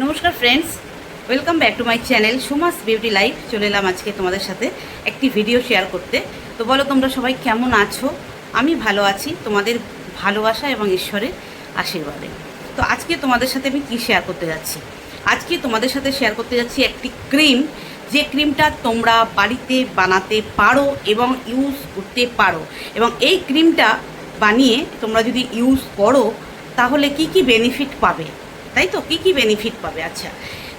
নমস্কার friends welcome back to my channel Sumas beauty life চলে এলাম আজকে তোমাদের সাথে একটি ভিডিও শেয়ার করতে। তো বলো তোমরা সবাই কেমন আছো? আমি ভালো আছি, তোমাদের ভালোবাসা এবং ঈশ্বরের আশীর্বাদে। তো আজকে তোমাদের সাথে আমি কী শেয়ার করতে যাচ্ছি? আজকে তোমাদের সাথে শেয়ার করতে যাচ্ছি একটি ক্রিম যে ক্রিমটা তোমরা বাড়িতে বানাতে পারো এবং ইউজ করতে পারো। এবং এই ক্রিমটা বানিয়ে তোমরা যদি ইউজ করো, তাহলে কি কি বেনিফিট পাবে? তাই তো? কী কী বেনিফিট পাবে? আচ্ছা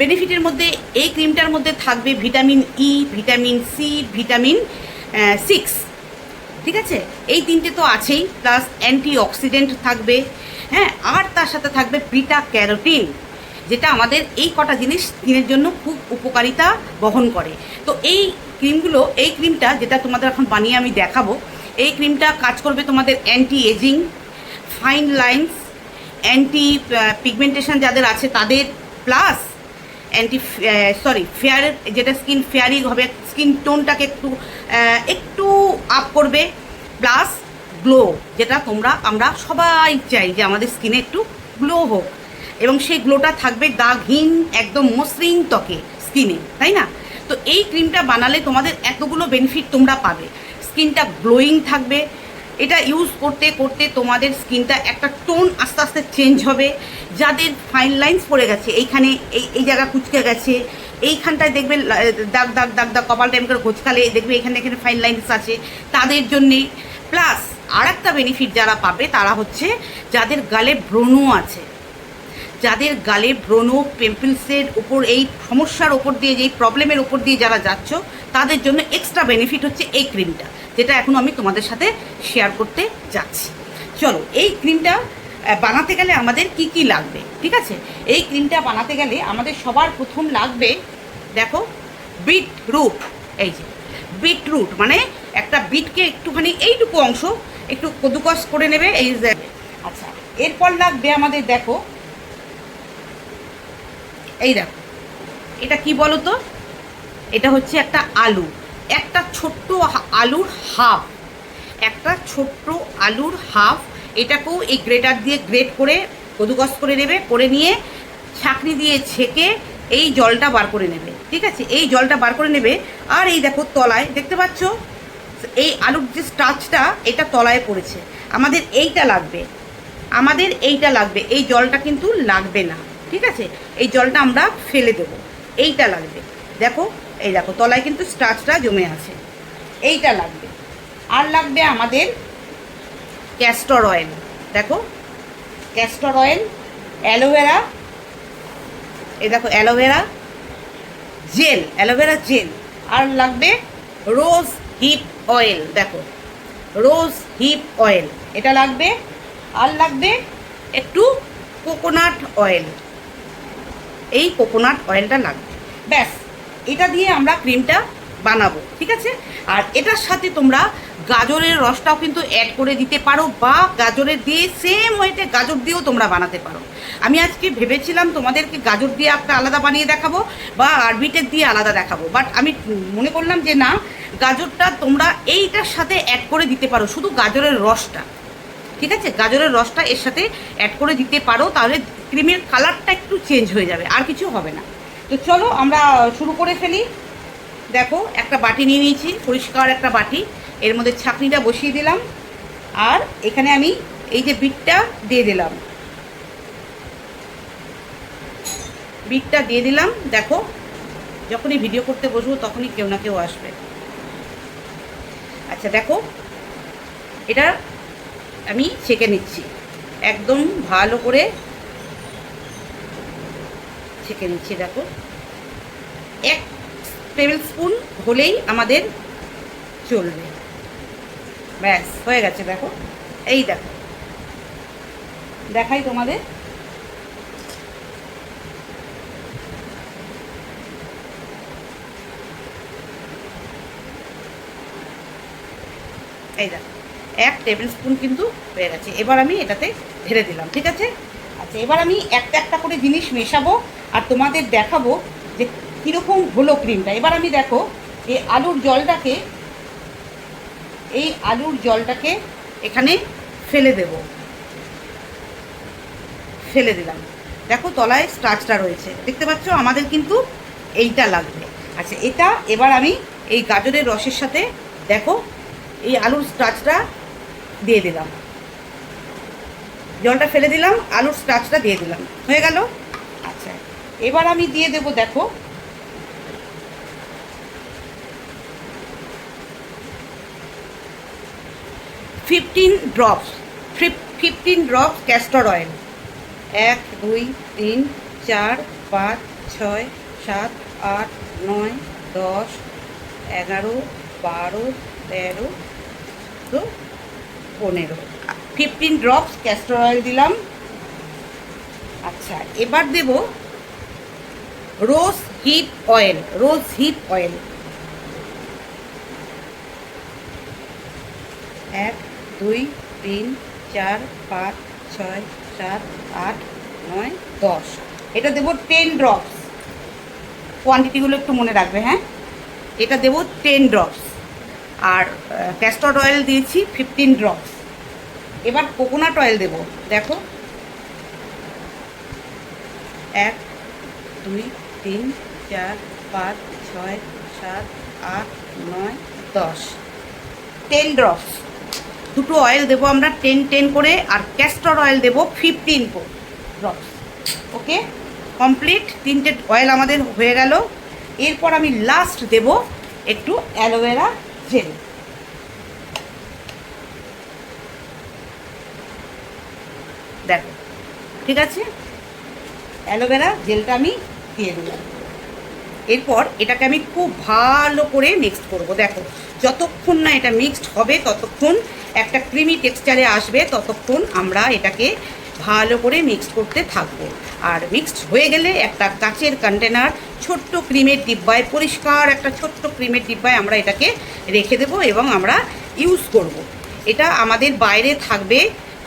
বেনিফিটের মধ্যে এই ক্রিমটার মধ্যে থাকবে vitamin E vitamin C vitamin six ঠিক আছে? এই তিনটে তো আছেই প্লাস অ্যান্টি অক্সিডেন্ট থাকবে হ্যাঁ? আর তার সাথে থাকবে বিটা ক্যারোটিন যেটা আমাদের এই কটা জিনিস দিনের জন্য খুব উপকারিতা বহন করে। তো এই ক্রিমগুলো এই ক্রিমটা যেটা তোমাদের এখন বানিয়ে আমি দেখাবো, এই ক্রিমটা কাজ করবে তোমাদের anti aging fine lines anti pigmentation যাদের আছে তাদের প্লাস অ্যান্টি সরি ফেয়ার যেটা স্কিন ফেয়ারিং হবে স্কিন টোনটাকে একটু একটু আপ করবে প্লাস গ্লো যেটা তোমরা, আমরা সবাই চাই যে আমাদের স্কিনে একটু গ্লো হোক। এবং সেই গ্লোটা থাকবে দাগহীন একদম মসৃণ ত্বকে স্কিনে তাই না? তো এই ক্রিমটা বানালে তোমাদের এতগুলো বেনিফিট তোমরা পাবে। স্কিনটা গ্লোয়িং থাকবে এটা ইউজ করতে করতে তোমাদের স্কিনটা একটা টোন আস্তে আস্তে চেঞ্জ হবে। যাদের ফাইন লাইন্স পড়ে গেছে, এইখানে এই এই জায়গা কুচকে গেছে, এইখানটায় দেখবে দাগ দাগ দাগ দাগ, কপাল টাইম করে ঘোচকালে দেখবে এখানে এখানে ফাইন লাইন্স আছে। তাদের জন্যে প্লাস আর একটা বেনিফিট যারা পাবে, তারা হচ্ছে যাদের গালে ব্রণও আছে। যাদের গালে ব্রণ পিম্পলসের উপর, এই সমস্যার ওপর দিয়ে, যেই প্রবলেমের ওপর দিয়ে যারা যাচ্ছ, তাদের জন্য এক্সট্রা বেনিফিট হচ্ছে এই ক্রিমটা যেটা এখন আমি তোমাদের সাথে শেয়ার করতে যাচ্ছি। চলো, এই ক্রিমটা বানাতে গেলে আমাদের কি কি লাগবে, ঠিক আছে? এই ক্রিমটা বানাতে গেলে আমাদের সবার প্রথম লাগবে, দেখো বিট রুট এই যে বিট রুট মানে একটা বিটকে একটুখানি এইটুকু অংশ একটু কদুকস করে নেবে, এই আচ্ছা এরপর লাগবে আমাদের, দেখো এই দেখো, এটা কি বলো তো এটা হচ্ছে একটা আলু, একটা ছোট্ট আলুর হাফ, একটা ছোট্ট আলুর হাফ, এটাকেও এই গ্রেটার দিয়ে গ্রেট করে কদুকস করে নেবে, করে নিয়ে ছাঁকনি দিয়ে ছেঁকে এই জলটা বার করে নেবে, ঠিক আছে? এই জলটা বার করে নেবে, আর এই দেখো তলায়, দেখতে পাচ্ছ? এই আলুর যে স্টাচটা এটা তলায় পড়েছে। আমাদের এইটা লাগবে, আমাদের এইটা লাগবে, এই জলটা কিন্তু লাগবে না। ঠিক আছে? এই জলটা আমরা ফেলে দেবো। এইটা লাগবে। দেখো, এই দেখো, তলায় কিন্তু স্টাচটা জমে আছে। এইটা লাগবে। আর লাগবে আমাদের ক্যাস্টর অয়েল দেখো ক্যাস্টর অয়েল অ্যালোভেরা এই দেখো aloe vera gel aloe vera gel আর লাগবে রোজ হিপ অয়েল দেখো রোজ হিপ অয়েল এটা লাগবে। আর লাগবে একটু কোকোনাট অয়েল এই কোকোনাট অয়েলটা লাগবে। ব্যাস, এটা দিয়ে আমরা ক্রিমটা বানাবো, ঠিক আছে? আর এটার সাথে তোমরা গাজরের রসটাও কিন্তু অ্যাড করে দিতে পারো বা গাজরের দিয়ে সেম ওয়েতে গাজর দিয়েও তোমরা বানাতে পারো। আমি আজকে ভেবেছিলাম তোমাদেরকে গাজর দিয়ে একটা আলাদা বানিয়ে দেখাবো বা আরবিটের দিয়ে আলাদা দেখাবো বাট আমি মনে করলাম যে না, গাজরটা তোমরা এইটার সাথে অ্যাড করে দিতে পারো, শুধু গাজরের রসটা, ঠিক আছে? গাজরের রসটা এর সাথে অ্যাড করে দিতে পারো, তাহলে ক্রিমের কালারটা একটু চেঞ্জ হয়ে যাবে, আর কিছু হবে না। তো চলো আমরা শুরু করে ফেলি। দেখো, একটা বাটি নিয়ে নিয়েছি, পরিষ্কার একটা বাটি। এর মধ্যে ছাকনিটা বসিয়ে দিলাম। আর এখানে আমি এই যে বিটটা দিয়ে দিলাম। বিটটা দিয়ে দিলাম। দেখো, যখনই ভিডিও করতে বসবো তখনই কেউ না কেউ আসবে। আচ্ছা দেখো, এটা আমি ছেঁকে নিচ্ছি। একদম ভালো করে ছেঁকে নিচ্ছি, দেখো। এক টেবিল স্পুন হলেই আমাদের চলবে। ব্যাস, হয়ে গেছে, দেখো। এই দেখো। দেখাই তোমাদের। এই দেখো, এক টেবিল স্পুন কিন্তু হয়ে গেছে। এবার আমি এটাতে ঢেলে দিলাম, ঠিক আছে? আচ্ছা এবার আমি একটা একটা করে জিনিস মেশাবো। আর তোমাদের দেখাবো যে কীরকম হলো ক্রিমটা এবার আমি দেখো, এই আলুর জলটাকে, এই আলুর জলটাকে এখানে ফেলে দেব। ফেলে দিলাম। দেখো তলায় স্টাচটা রয়েছে। দেখতে পাচ্ছ? আমাদের কিন্তু এইটা লাগবে। আচ্ছা এটা এবার আমি এই গাজরের রসের সাথে দেখো, এই আলুর স্টাচটা দিয়ে দিলাম। জলটা ফেলে দিলাম, আলুর স্টাচটা দিয়ে দিলাম। হয়ে গেল? এবার আমি দিয়ে দেবো, দেখো। Fifteen drops fifteen drops castor oil এক, দুই, তিন, চার, পাঁচ, ছয়, সাত, আট, নয়, দশ, এগারো, বারো, তেরো তো পনেরো। ফিফটিন ড্রপস ক্যাস্টর অয়েল দিলাম। আচ্ছা এবার দেব rose hip oil rose hip oil এক, দুই, তিন, চার, পাঁচ, ছয়, সাত, আট, নয়, দশ। এটা দেবো টেন ড্রপস কোয়ান্টিটিগুলো একটু মনে রাখবে হ্যাঁ? এটা দেবো টেন ড্রপস আর ক্যাস্টর অয়েল দিয়েছি ফিফটিন ড্রপস এবার কোকোনাট অয়েল দেব। দেখো। এক, দুই তিন, চার, পাঁচ, ছয়, সাত, আট, নয়, দশ। টেন ড্রপস দুটো অয়েল দেবো আমরা টেন টেন করে, আর ক্যাস্টর অয়েল দেবো ফিফটিন ড্রপস ওকে? কমপ্লিট তিনটে অয়েল আমাদের হয়ে গেল। এরপর আমি লাস্ট দেব একটু অ্যালোভেরা জেল দেখো, ঠিক আছে? অ্যালোভেরা জেলটা আমি দিয়ে দিলাম এরপর এটাকে আমি খুব ভালো করে মিক্সড করব। দেখো, যতক্ষণ না এটা মিক্সড হবে, ততক্ষণ একটা ক্রিমি টেক্সচারে আসবে, ততক্ষণ আমরা এটাকে ভালো করে মিক্সড করতে থাকব। আর মিক্সড হয়ে গেলে একটা কাচের কন্টেনার ছোট্ট ক্রিমের ডিব্বায়, পরিষ্কার একটা ছোট্ট ক্রিমের ডিব্বায় আমরা এটাকে রেখে দেবো এবং আমরা ইউজ করব। এটা আমাদের বাইরে থাকবে,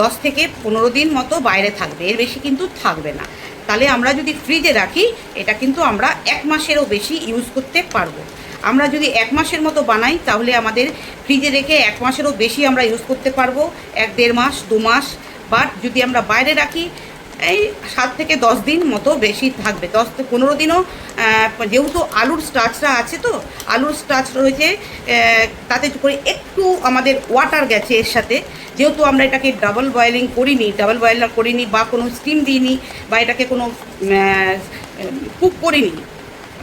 দশ থেকে পনেরো দিন মতো বাইরে থাকবে। এর বেশি কিন্তু থাকবে না। তাহলে আমরা যদি ফ্রিজে রাখি, এটা কিন্তু আমরা এক মাসেরও বেশি ইউজ করতে পারব। আমরা যদি এক মাসের মতো বানাই, তাহলে আমাদের ফ্রিজে রেখে এক মাসেরও বেশি আমরা ইউজ করতে পারব। এক দেড় মাস, দু মাস বাট যদি আমরা বাইরে রাখি এই সাত থেকে দশ দিন মতো বেশি থাকবে। দশ থেকে পনেরো দিনও যেহেতু আলুর স্টাচটা আছে তো, আলুর স্টাচ রয়েছে তাতে করে একটু আমাদের ওয়াটার গেছে এর সাথে। যেহেতু আমরা এটাকে ডাবল বয়েলিং করিনি ডাবল বয়েলার করিনি বা কোনো স্টিম দিইনি বা এটাকে কোনো কুক করিনি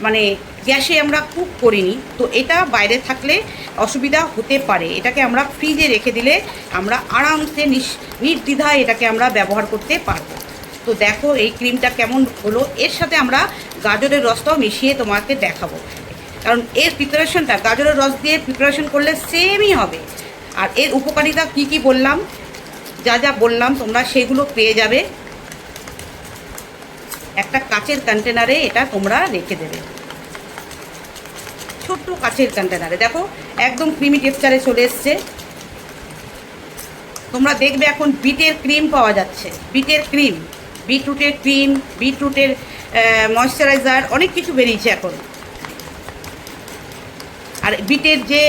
মানে গ্যাসে আমরা কুক করিনি, তো এটা বাইরে থাকলে অসুবিধা হতে পারে। এটাকে আমরা ফ্রিজে রেখে দিলে আমরা আরামসে নির্দ্বিধায় এটাকে আমরা ব্যবহার করতে পারব। তো দেখো এই ক্রিমটা কেমন হলো। এর সাথে আমরা গাজরের রসটাও মিশিয়ে তোমাকে দেখাবো। কারণ এর প্রিপারেশনটা গাজরের রস দিয়ে প্রিপারেশন করলে সেমই হবে। আর এর উপকারিতা কি কি বললাম? যা যা বললাম, তোমরা সেগুলো পেয়ে যাবে। একটা কাচের কন্টেনারে এটা তোমরা রেখে দেবে। ছোট্ট কাচের কন্টেনারে দেখো, একদম ক্রিমি টেক্সচারে চলে এসছে। তোমরা দেখবে এখন বিটের ক্রিম পাওয়া যাচ্ছে। বিটের ক্রিম বিটরুটের ক্রিম, বিটরুটের ময়শ্চারাইজার, অনেক কিছু বেরিয়েছে এখন। আর বিটের যে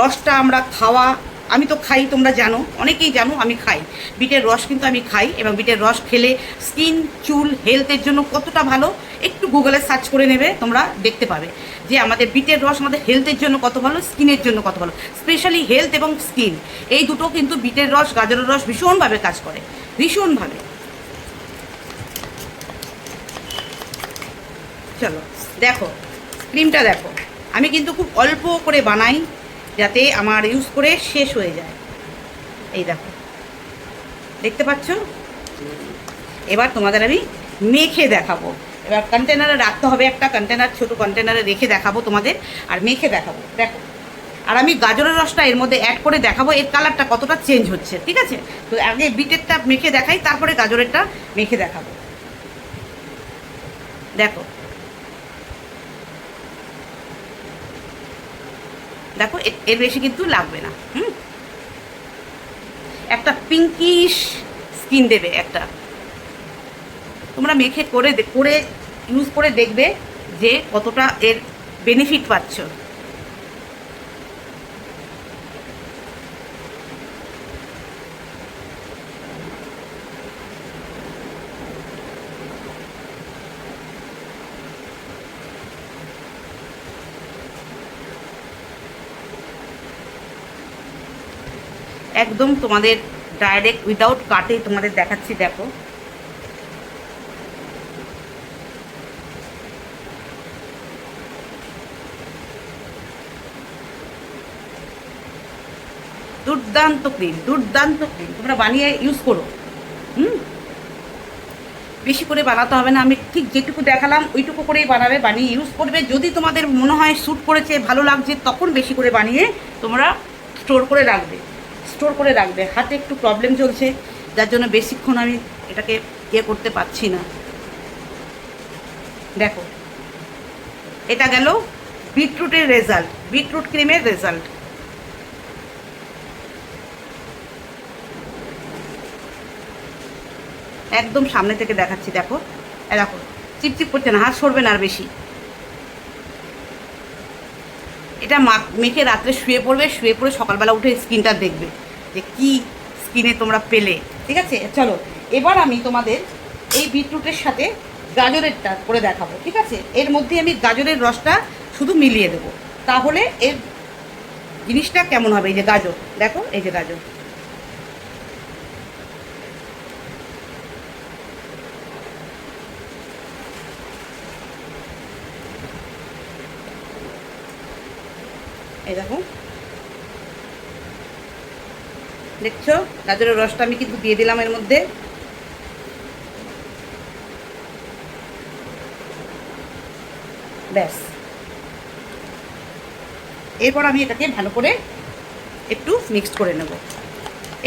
রসটা আমরা খাওয়া, আমি তো খাই, তোমরা জানো, অনেকেই জানো, আমি খাই। বিটের রস কিন্তু আমি খাই এবং বিটের রস খেলে স্কিন, চুল, হেলথের জন্য কতটা ভালো, একটু গুগলে সার্চ করে নেবে, তোমরা দেখতে পাবে যে আমাদের বিটের রস আমাদের হেলথের জন্য কত ভালো, স্কিনের জন্য কত ভালো, স্পেশালি হেলথ এবং স্কিন। এই দুটো কিন্তু বিটের রস, গাজরের রস ভীষণভাবে কাজ করে, ভীষণভাবে। চলো, দেখো ক্রিমটা দেখো। আমি কিন্তু খুব অল্প করে বানাই যাতে আমার ইউজ করে শেষ হয়ে যায়। এই দেখো, দেখতে পাচ্ছ? এবার তোমাদের আমি মেখে দেখাবো। এবার কন্টেনারে রাখতে হবে একটা কন্টেনার ছোট কন্টেনারে রেখে দেখাবো তোমাদের, আর মেখে দেখাবো। দেখো, আর আমি গাজরের রসটা এর মধ্যে অ্যাড করে দেখাবো, এর কালারটা কতটা চেঞ্জ হচ্ছে, ঠিক আছে? তো আগে বিটেরটা মেখে দেখাই, তারপরে গাজরেরটা মেখে দেখাবো। দেখো দেখো এর বেশি কিন্তু লাগবে না, হুম? একটা পিঙ্কিশ স্কিন দেবে একটা। তোমরা মেখে করে করে ইউজ করে দেখবে যে কতটা এর বেনিফিট পাচ্ছ। একদম তোমাদের ডাইরেক্ট উইদাউট কাটে তোমাদের দেখাচ্ছি, দেখো। দুর্দান্ত ক্রিম দুর্দান্ত ক্রিম তোমরা বানিয়ে ইউজ করো। হুম? বেশি করে বানাতে হবে না। আমি ঠিক যেটুকু দেখালাম, ওইটুকু করেই বানাবে, বানিয়ে ইউজ করবে। যদি তোমাদের মনে হয় শ্যুট করেছে, ভালো লাগছে, তখন বেশি করে বানিয়ে তোমরা স্টোর করে রাখবে। স্টোর করে রাখবে। হাতে একটু প্রবলেম চলছে, যার জন্য বেশিক্ষণ আমি এটাকে ইয়ে করতে পারছি না। দেখো, এটা গেল বিটরুটের রেজাল্ট বিটরুট ক্রিমের রেজাল্ট একদম সামনে থেকে দেখাচ্ছি, দেখো। দেখো, চিপচিপ করছে না, হাত সরবে না আর বেশি। এটা মা মেখে রাত্রে শুয়ে পড়বে, শুয়ে পড়ে সকালবেলা উঠে স্কিনটা দেখবে যে কি স্কিনে তোমরা পেলে। ঠিক আছে? চলো, এবার আমি তোমাদের এই বিটরুটের সাথে গাজরেরটা করে দেখাবো, ঠিক আছে? এর মধ্যে আমি গাজরের রসটা শুধু মিলিয়ে দেবো। তাহলে এর জিনিসটা কেমন হবে? এই যে গাজর, দেখো, এই যে গাজর। এই দেখো। দেখছ? গাজরের রসটা আমি কিন্তু দিয়ে দিলাম এর মধ্যে। ব্যাস। এরপর আমি এটাকে ভালো করে একটু মিক্সড করে নেব।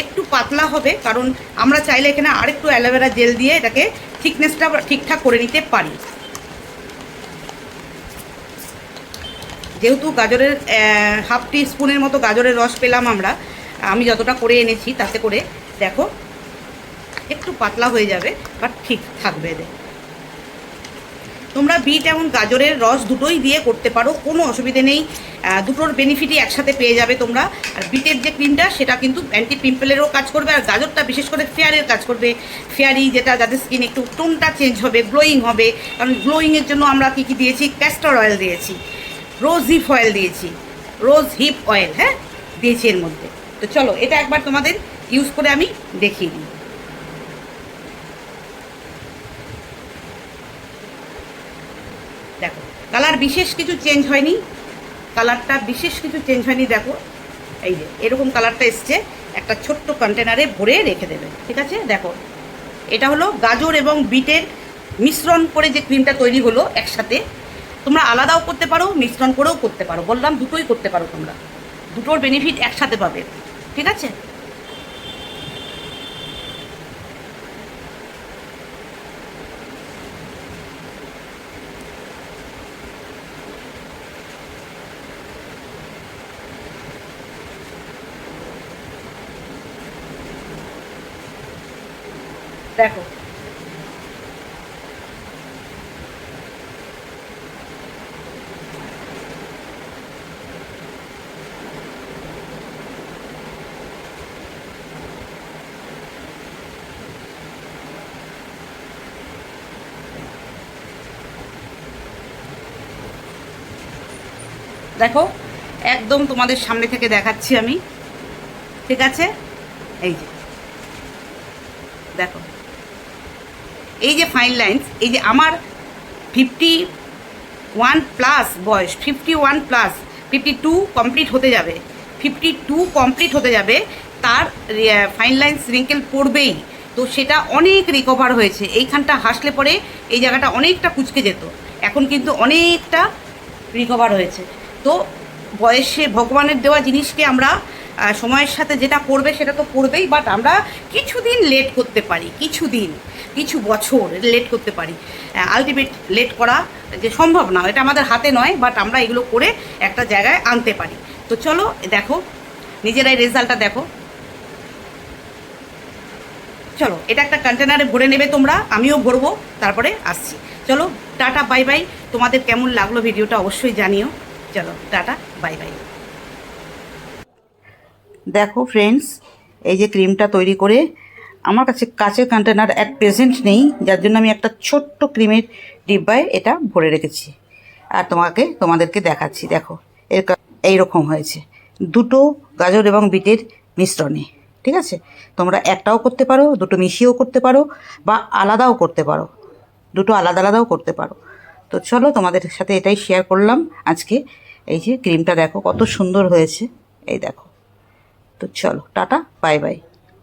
একটু পাতলা হবে, কারণ আমরা চাইলে এখানে আরেকটু অ্যালোভেরা জেল দিয়ে এটাকে থিকনেসটা ঠিকঠাক করে নিতে পারি। যেহেতু গাজরের হাফ টি স্পুনের মতো গাজরের রস পেলাম আমরা, আমি যতটা করে এনেছি তাতে করে দেখো, একটু পাতলা হয়ে যাবে বাট ঠিক থাকবে এদের। তোমরা বিট এবং গাজরের রস দুটোই দিয়ে করতে পারো, কোনো অসুবিধে নেই দুটোর বেনিফিটই একসাথে পেয়ে যাবে তোমরা। আর বিটের যে ক্রিমটা সেটা কিন্তু অ্যান্টি পিম্পলেরও কাজ করবে, আর গাজরটা বিশেষ করে ফেয়ারের কাজ করবে। ফেয়ারি যেটা যাদের স্কিন একটু টোনটা চেঞ্জ হবে গ্লোয়িং হবে, কারণ গ্লোয়িংয়ের জন্য আমরা কী কী দিয়েছি? ক্যাস্টর অয়েল দিয়েছি। রোজ হিপ অয়েল দিয়েছি। রোজ হিপ অয়েল হ্যাঁ? দিয়েছি এর মধ্যে। তো চলো, এটা একবার তোমাদের ইউজ করে আমি দেখিয়ে দিই। দেখো কালার বিশেষ কিছু চেঞ্জ হয়নি। কালারটা বিশেষ কিছু চেঞ্জ হয়নি, দেখো। এই যে, এরকম কালারটা এসছে, একটা ছোট্ট কন্টেনারে ভরে রেখে দেবে, ঠিক আছে? দেখো, এটা হলো গাজর এবং বিটের মিশ্রণ করে যে ক্রিমটা তৈরি হলো একসাথে তোমরা আলাদাও করতে পারো, মিশ্রণ করেও করতে পারো। বললাম দুটোই করতে পারো তোমরা। দুটোর বেনিফিট একসাথে পাবে। ঠিক আছে? দেখো দেখো, একদম তোমাদের সামনে থেকে দেখাচ্ছি আমি। ঠিক আছে? এই যে। দেখো। এই যে ফাইন লাইন্স এই যে আমার ফিফটি ওয়ান প্লাস বয়স fifty one plus fifty two complete হতে যাবে। ফিফটি টু কমপ্লিট হতে যাবে, তার ফাইন লাইন্স রিঙ্কেল পড়বেই। তো সেটা অনেক রিকভার হয়েছে। এইখানটা হাসলে পরে এই জায়গাটা অনেকটা কুচকে যেত। এখন কিন্তু অনেকটা রিকভার হয়েছে। তো বয়সে ভগবানের দেওয়া জিনিসকে আমরা সময়ের সাথে যেটা করবে সেটা তো করবেই বাট আমরা কিছুদিন লেট করতে পারি, কিছুদিন, কিছু বছর লেট করতে পারি। আলটিমেট লেট করা যে সম্ভব না, এটা আমাদের হাতে নয় বাট আমরা এগুলো করে একটা জায়গায় আনতে পারি। তো চলো, দেখো, নিজেরাই রেজাল্টটা দেখো। চলো, এটা একটা কন্টেনারে ভরে নেবে তোমরা, আমিও ভরবো, তারপরে আসছি। চলো, টাটা বাই বাই তোমাদের কেমন লাগল ভিডিওটা অবশ্যই জানিও। চলো, টাটা, বাই বাই। দেখো ফ্রেন্ডস এই যে ক্রিমটা তৈরি করে, আমার কাছে কাচের কন্টেনার এক প্রেজেন্ট নেই, যার জন্য আমি একটা ছোট্ট ক্রিমের ডিব্বায় এটা ভরে রেখেছি। আর তোমাকে, তোমাদেরকে দেখাচ্ছি, দেখো, এর এই রকম হয়েছে। দুটো গাজর এবং বিটের মিশ্রণে, ঠিক আছে? তোমরা একটাও করতে পারো, দুটো মিশিয়েও করতে পারো, বা আলাদাও করতে পারো, দুটো আলাদা আলাদাও করতে পারো। তো চলো তোমাদের সাথে এটাই শেয়ার করলাম। আজকে এই যে ক্রিমটা দেখো কত সুন্দর হয়েছে। এই দেখো। তো চলো, টাটা বাই বাই